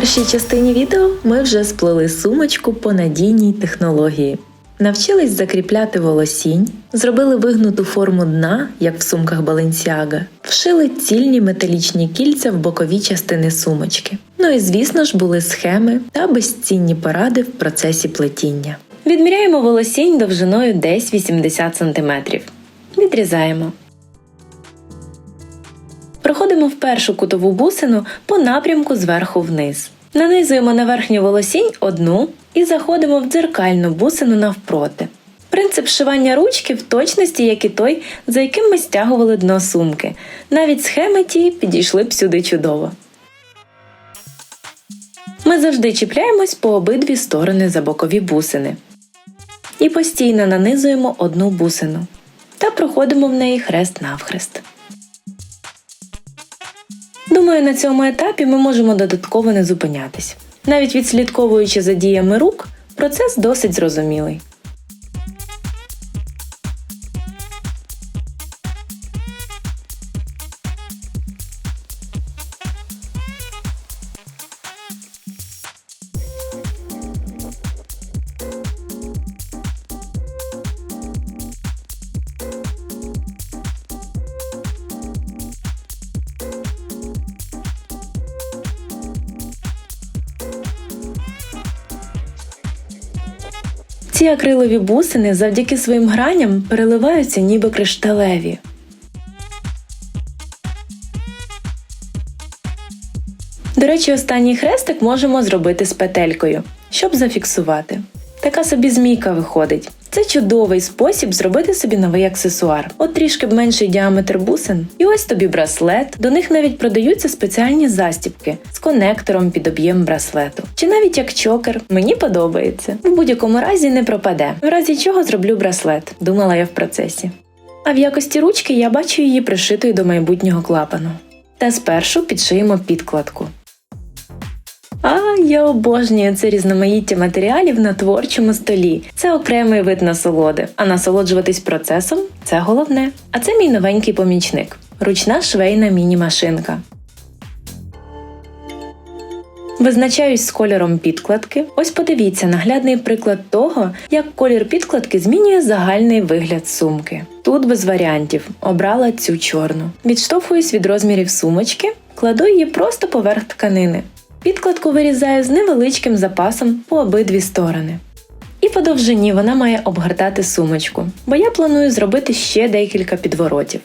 першій частині відео ми вже сплели сумочку по надійній технології. Навчились закріпляти волосінь, зробили вигнуту форму дна, як в сумках Balenciaga, вшили цільні металічні кільця в бокові частини сумочки. Ну і звісно ж були схеми та безцінні поради в процесі плетіння. Відміряємо волосінь довжиною десь 80 см. Відрізаємо. Проходимо в першу кутову бусину по напрямку зверху вниз. Нанизуємо на верхню волосінь одну і заходимо в дзеркальну бусину навпроти. Принцип вшивання ручки в точності, як і той, за яким ми стягували дно сумки. Навіть схеми ті підійшли б сюди чудово. Ми завжди чіпляємось по обидві сторони за бокові бусини. І постійно нанизуємо одну бусину та проходимо в неї хрест-навхрест. Думаю, на цьому етапі ми можемо додатково не зупинятись. Навіть відслідковуючи за діями рук, процес досить зрозумілий. Ці акрилові бусини завдяки своїм граням переливаються ніби кришталеві. До речі, останній хрестик можемо зробити з петелькою, щоб зафіксувати. Така собі змійка виходить. Це чудовий спосіб зробити собі новий аксесуар. От трішки менший діаметр бусин. І ось тобі браслет. До них навіть продаються спеціальні застібки з конектором під об'єм браслету. Чи навіть як чокер. Мені подобається. В будь-якому разі не пропаде. В разі чого зроблю браслет, думала я в процесі. А в якості ручки я бачу її пришитою до майбутнього клапану. Та спершу підшиємо підкладку. А я обожнюю це різноманіття матеріалів на творчому столі. Це окремий вид насолоди. А насолоджуватись процесом це головне. А це мій новенький помічник ручна швейна міні-машинка. Визначаюсь з кольором підкладки. Ось подивіться наглядний приклад того, як колір підкладки змінює загальний вигляд сумки. Тут без варіантів обрала цю чорну. Відштовхуюсь від розмірів сумочки, кладу її просто поверх тканини. Підкладку вирізаю з невеличким запасом по обидві сторони. І по довжині вона має обгортати сумочку, бо я планую зробити ще декілька підворотів.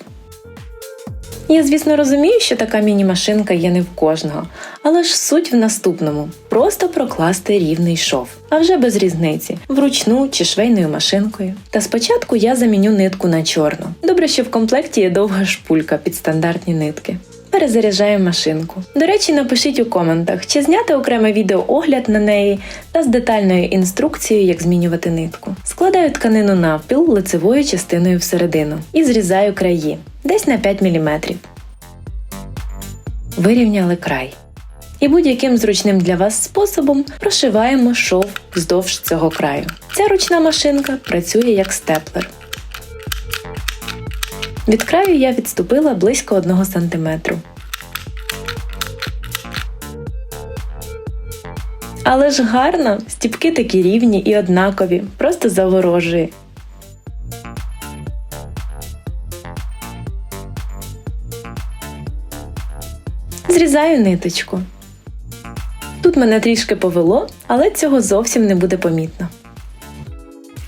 Я, звісно, розумію, що така міні-машинка є не в кожного, але ж суть в наступному просто прокласти рівний шов, а вже без різниці, вручну чи швейною машинкою. Та спочатку я заміню нитку на чорну. Добре, що в комплекті є довга шпулька під стандартні нитки. Перезаряджаю машинку. До речі, напишіть у коментах, чи зняти окреме відео огляд на неї та з детальною інструкцією, як змінювати нитку. Складаю тканину навпіл лицевою частиною всередину і зрізаю краї десь на 5 мм. Вирівняли край. І будь-яким зручним для вас способом прошиваємо шов вздовж цього краю. Ця ручна машинка працює як степлер. Від краю я відступила близько 1 см. Але ж гарно, стіпки такі рівні і однакові, просто заворожує. Зрізаю ниточку. Тут мене трішки повело, але цього зовсім не буде помітно.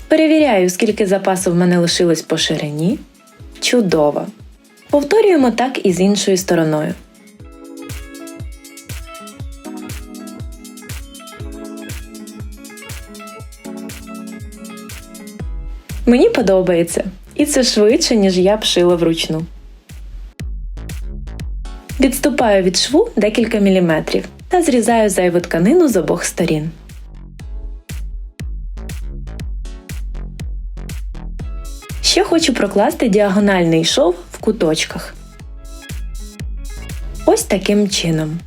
Перевіряю, скільки запасу в мене лишилось по ширині. Чудово! Повторюємо так і з іншою стороною. Мені подобається, і це швидше, ніж я б шила вручну. Відступаю від шву декілька міліметрів та зрізаю зайву тканину з обох сторін. Ще хочу прокласти діагональний шов в куточках. Ось таким чином.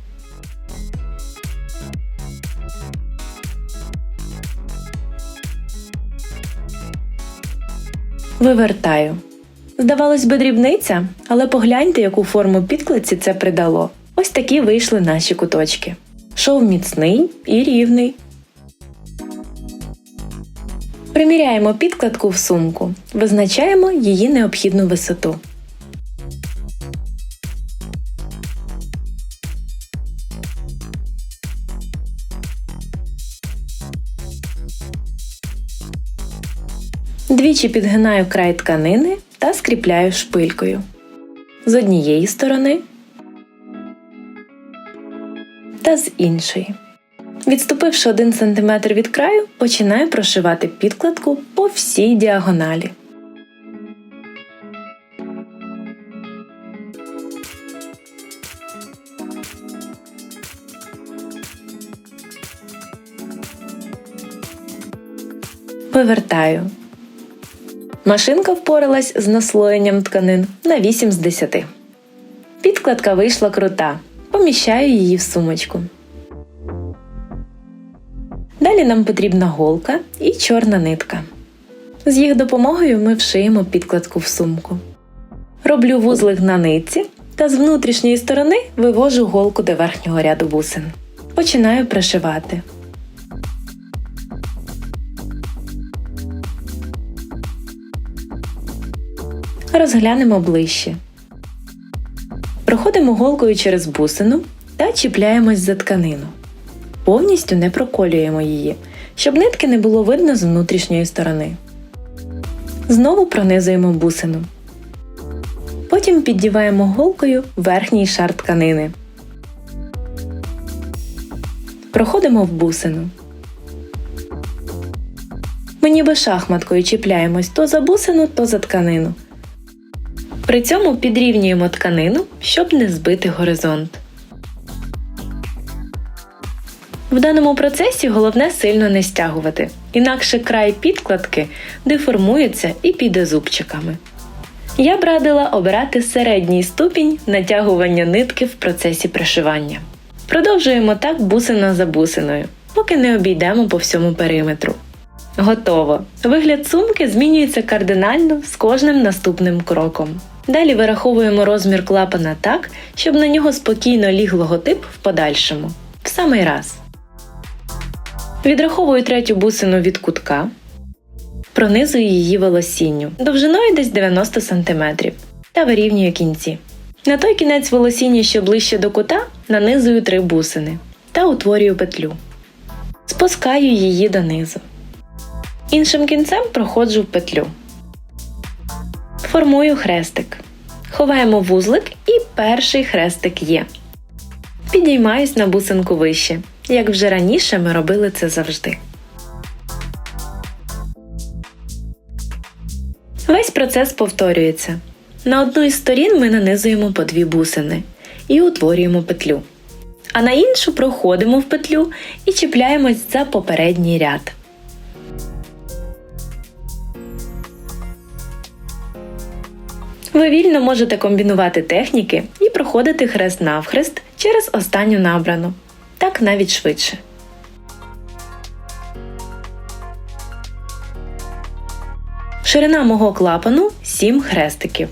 Вивертаю. Здавалось би, дрібниця, але погляньте, яку форму підкладці це придало. Ось такі вийшли наші куточки. Шов міцний і рівний. Приміряємо підкладку в сумку. Визначаємо її необхідну висоту. Двічі підгинаю край тканини та скріпляю шпилькою. З однієї сторони та з іншої. Відступивши 1 см від краю, починаю прошивати підкладку по всій діагоналі. Вивертаю. Машинка впоралась з наслоєнням тканин на 8 з 10. Підкладка вийшла крута. Поміщаю її в сумочку. Далі нам потрібна голка і чорна нитка. З їх допомогою ми вшиємо підкладку в сумку. Роблю вузлик на нитці та з внутрішньої сторони вивожу голку до верхнього ряду бусин. Починаю пришивати. Розглянемо ближче. Проходимо голкою через бусину та чіпляємось за тканину. Повністю не проколюємо її, щоб нитки не було видно з внутрішньої сторони. Знову пронизуємо бусину. Потім піддіваємо голкою верхній шар тканини. Проходимо в бусину. Ми ніби шахматкою чіпляємось то за бусину, то за тканину. При цьому підрівнюємо тканину, щоб не збити горизонт. В даному процесі головне сильно не стягувати, інакше край підкладки деформується і піде зубчиками. Я б радила обирати середній ступінь натягування нитки в процесі пришивання. Продовжуємо так бусина за бусиною, поки не обійдемо по всьому периметру. Готово! Вигляд сумки змінюється кардинально з кожним наступним кроком. Далі вираховуємо розмір клапана так, щоб на нього спокійно ліг логотип в подальшому. В самий раз. Відраховую третю бусину від кутка, пронизую її волосінню довжиною десь 90 см та вирівнюю кінці. На той кінець волосіння, що ближче до кута, нанизую три бусини та утворюю петлю. Спускаю її донизу. Іншим кінцем проходжу в петлю. Формую хрестик. Ховаємо вузлик і перший хрестик є. Підіймаюсь на бусинку вище. Як вже раніше ми робили це завжди. Весь процес повторюється. На одну із сторін ми нанизуємо по дві бусини і утворюємо петлю. А на іншу проходимо в петлю і чіпляємось за попередній ряд. Ви вільно можете комбінувати техніки і проходити хрест навхрест через останню набрану. Так навіть швидше. Ширина мого клапану 7 хрестиків.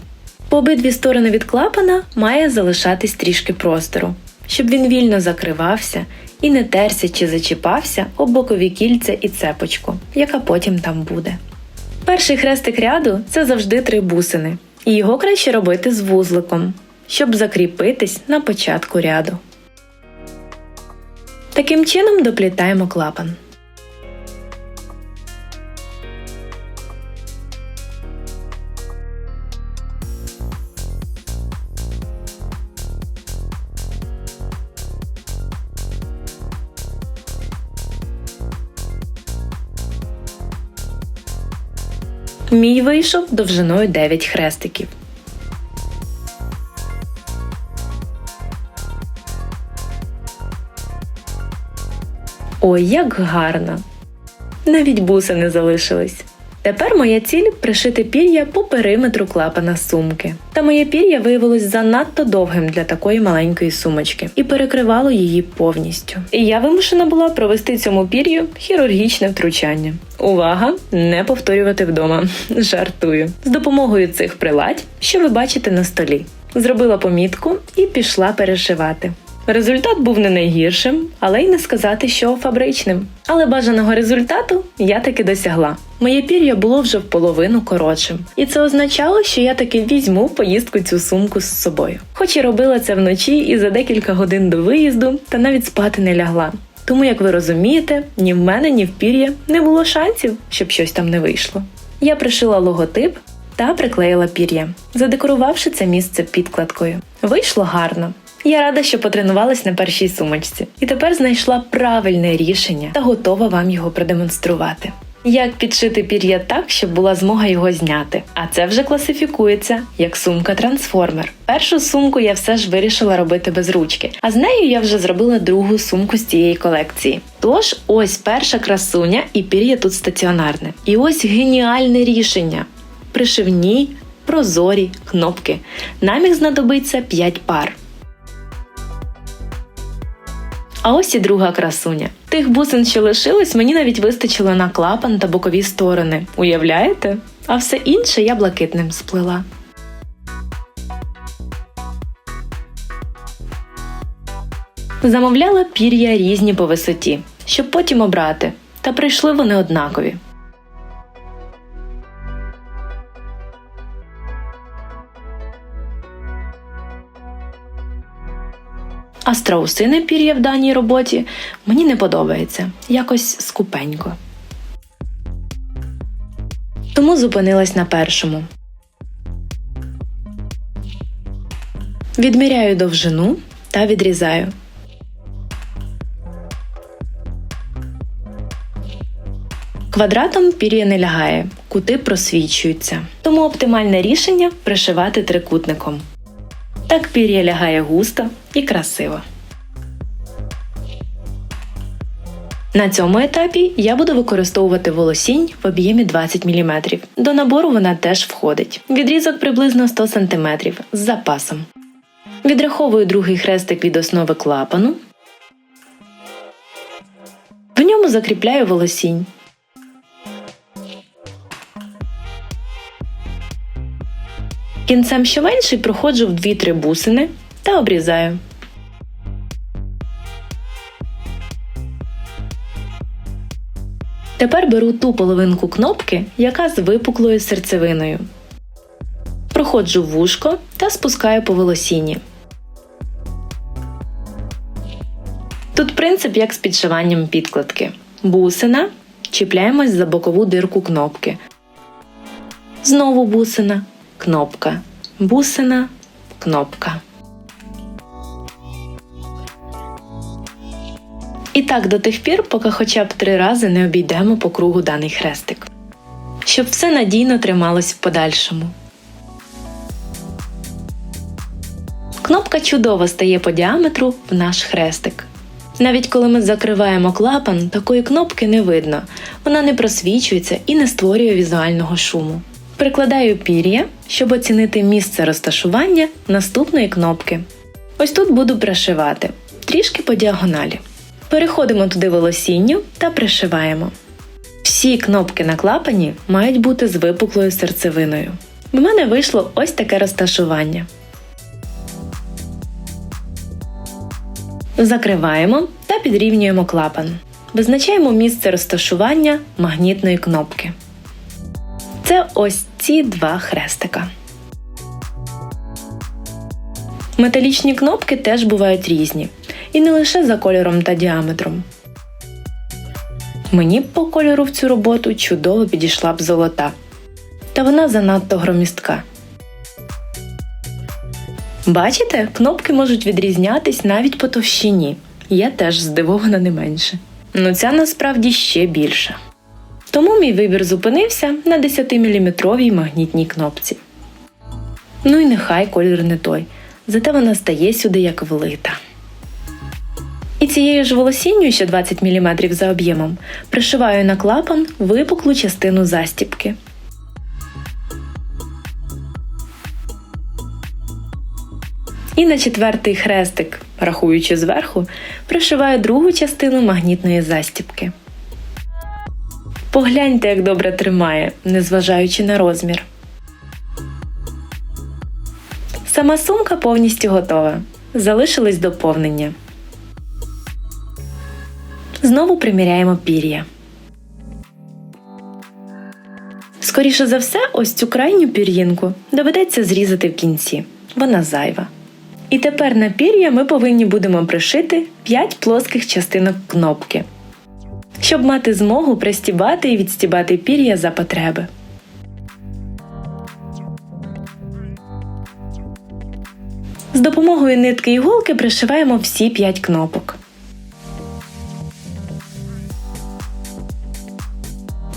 По обидві сторони від клапана має залишатись трішки простору, щоб він вільно закривався і не терся чи зачіпався об бокові кільця і цепочку, яка потім там буде. Перший хрестик ряду це завжди три бусини, і його краще робити з вузликом, щоб закріпитись на початку ряду. Таким чином доплітаємо клапан. Мій вийшов довжиною 9 хрестиків. Ой, як гарно! Навіть буси не залишились. Тепер моя ціль пришити пір'я по периметру клапана сумки. Та моє пір'я виявилось занадто довгим для такої маленької сумочки і перекривало її повністю. І я вимушена була провести цьому пір'ю хірургічне втручання. Увага! Не повторювати вдома. Жартую. З допомогою цих приладь, що ви бачите на столі. Зробила помітку і пішла перешивати. Результат був не найгіршим, але й не сказати, що фабричним. Але бажаного результату я таки досягла. Моє пір'я було вже в половину коротшим, і це означало, що я таки візьму поїздку цю сумку з собою. Хоч і робила це вночі і за декілька годин до виїзду, та навіть спати не лягла. Тому, як ви розумієте, ні в мене, ні в пір'я не було шансів, щоб щось там не вийшло. Я пришила логотип та приклеїла пір'я, задекорувавши це місце підкладкою. Вийшло гарно. Я рада, що потренувалась на першій сумочці, і тепер знайшла правильне рішення та готова вам його продемонструвати. Як підшити пір'я так, щоб була змога його зняти? А це вже класифікується як сумка-трансформер. Першу сумку я все ж вирішила робити без ручки, а з нею я вже зробила другу сумку з цієї колекції. Тож, ось перша красуня, і пір'я тут стаціонарне. І ось геніальне рішення: пришивні, прозорі кнопки. Нам їх знадобиться 5 пар. А ось і друга красуня. Тих бусин, що лишилось, мені навіть вистачило на клапан та бокові сторони. Уявляєте? А все інше я блакитним сплила. Замовляла пір'я різні по висоті, щоб потім обрати, та прийшли вони однакові. А страусине пір'я в даній роботі мені не подобається, якось скупенько. Тому зупинилась на першому. Відміряю довжину та відрізаю. Квадратом пір'я не лягає, кути просвічуються. Тому оптимальне рішення пришивати трикутником. Так пір'я лягає густо і красиво. На цьому етапі я буду використовувати волосінь в об'ємі 20 мм. До набору вона теж входить. Відрізок приблизно 100 см з запасом. Відраховую другий хрестик від основи клапану. В ньому закріпляю волосінь. Кінцем що менший проходжу в 2-3 бусини та обрізаю. Тепер беру ту половинку кнопки, яка з випуклою серцевиною. Проходжу вушко та спускаю по волосіні. Тут принцип як з підшиванням підкладки. Бусина. Чіпляємось за бокову дирку кнопки. Знову бусина кнопка, бусина, кнопка. І так до тих пір, поки хоча б три рази не обійдемо по кругу даний хрестик, щоб все надійно трималось в подальшому. Кнопка чудово стає по діаметру в наш хрестик. Навіть коли ми закриваємо клапан, такої кнопки не видно, вона не просвічується і не створює візуального шуму. Прикладаю пір'я, щоб оцінити місце розташування наступної кнопки. Ось тут буду пришивати, трішки по діагоналі. Переходимо туди волосінню та пришиваємо. Всі кнопки на клапані мають бути з випуклою серцевиною. В мене вийшло ось таке розташування. Закриваємо та підрівнюємо клапан. Визначаємо місце розташування магнітної кнопки. Це ось ці два хрестика. Металічні кнопки теж бувають різні. І не лише за кольором та діаметром. Мені б по кольору в цю роботу чудово підійшла б золота. Та вона занадто громістка. Бачите, кнопки можуть відрізнятись навіть по товщині. Я теж здивована не менше. Ну ця насправді ще більша. Тому мій вибір зупинився на 10-мм магнітній кнопці. Ну і нехай колір не той, зате вона стає сюди як влита. І цією ж волосінню, що 20 мм за об'ємом, пришиваю на клапан випуклу частину застіпки. І на четвертий хрестик, рахуючи зверху, пришиваю другу частину магнітної застіпки. Погляньте, як добре тримає, незважаючи на розмір. Сама сумка повністю готова. залишились доповнення. Знову приміряємо пір'я. Скоріше за все, ось цю крайню пір'їнку доведеться зрізати в кінці. Вона зайва. І тепер на пір'я ми повинні будемо пришити 5 плоских частинок кнопки, щоб мати змогу пристібати і відстібати пір'я за потреби. З допомогою нитки і голки пришиваємо всі 5 кнопок.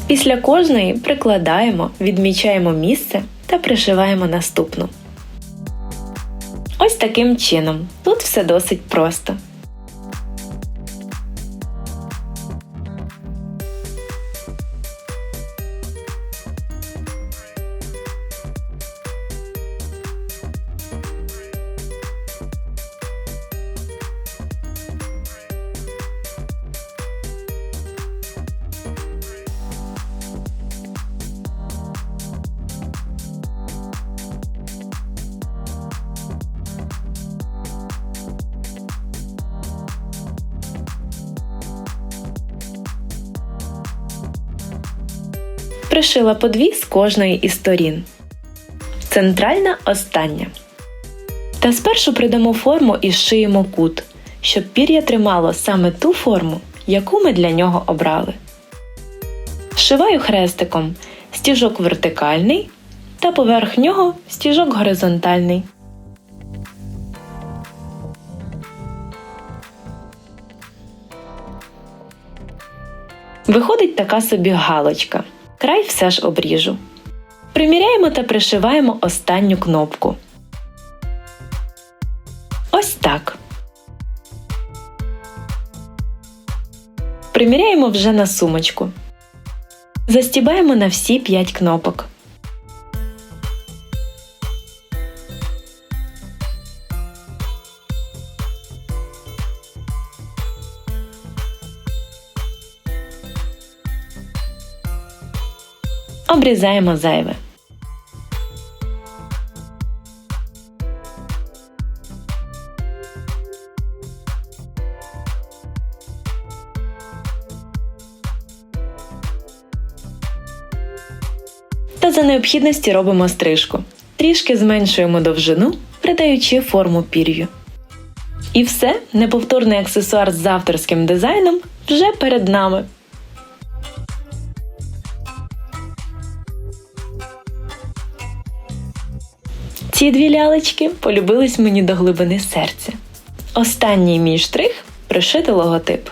Після кожної прикладаємо, відмічаємо місце та пришиваємо наступну. Ось таким чином. Тут все досить просто. Пришила по дві з кожної із сторін. Центральна остання. Та спершу придамо форму і зшиємо кут, щоб пір'я тримало саме ту форму, яку ми для нього обрали. Зшиваю хрестиком стіжок вертикальний та поверх нього стіжок горизонтальний. Виходить така собі галочка. Край все ж обріжу. Приміряємо та пришиваємо останню кнопку. Ось так. Приміряємо вже на сумочку. Застібаємо на всі 5 кнопок. Обрізаємо зайве. Та за необхідності робимо стрижку. Трішки зменшуємо довжину, придаючи форму пір'ю. І все, неповторний аксесуар з авторським дизайном вже перед нами. Ці дві лялечки полюбились мені до глибини серця. Останній мій штрих пришити логотип.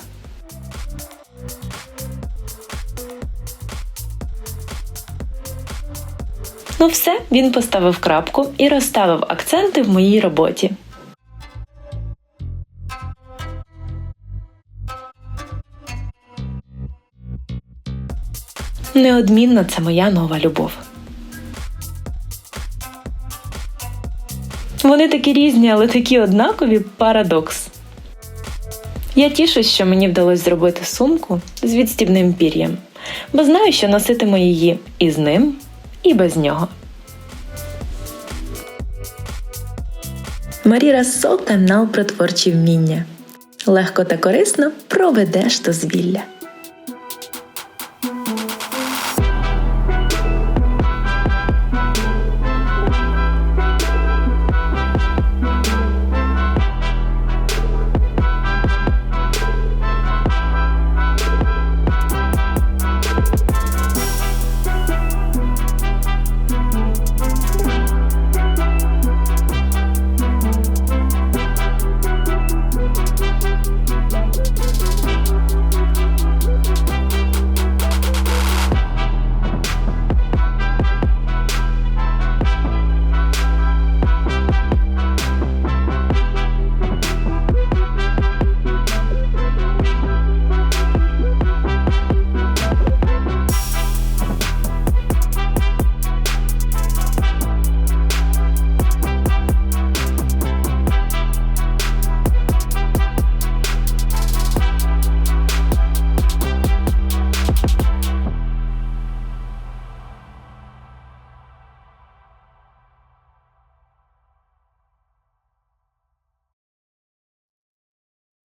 Ну все, він поставив крапку і розставив акценти в моїй роботі. Неодмінно це моя нова любов. Вони такі різні, але такі однакові парадокс. Я тішусь, що мені вдалося зробити сумку з відстібним пір'ям, бо знаю, що носитиму її і з ним, і без нього. Маріра Со канал про творчі вміння. Легко та корисно проведеш дозвілля.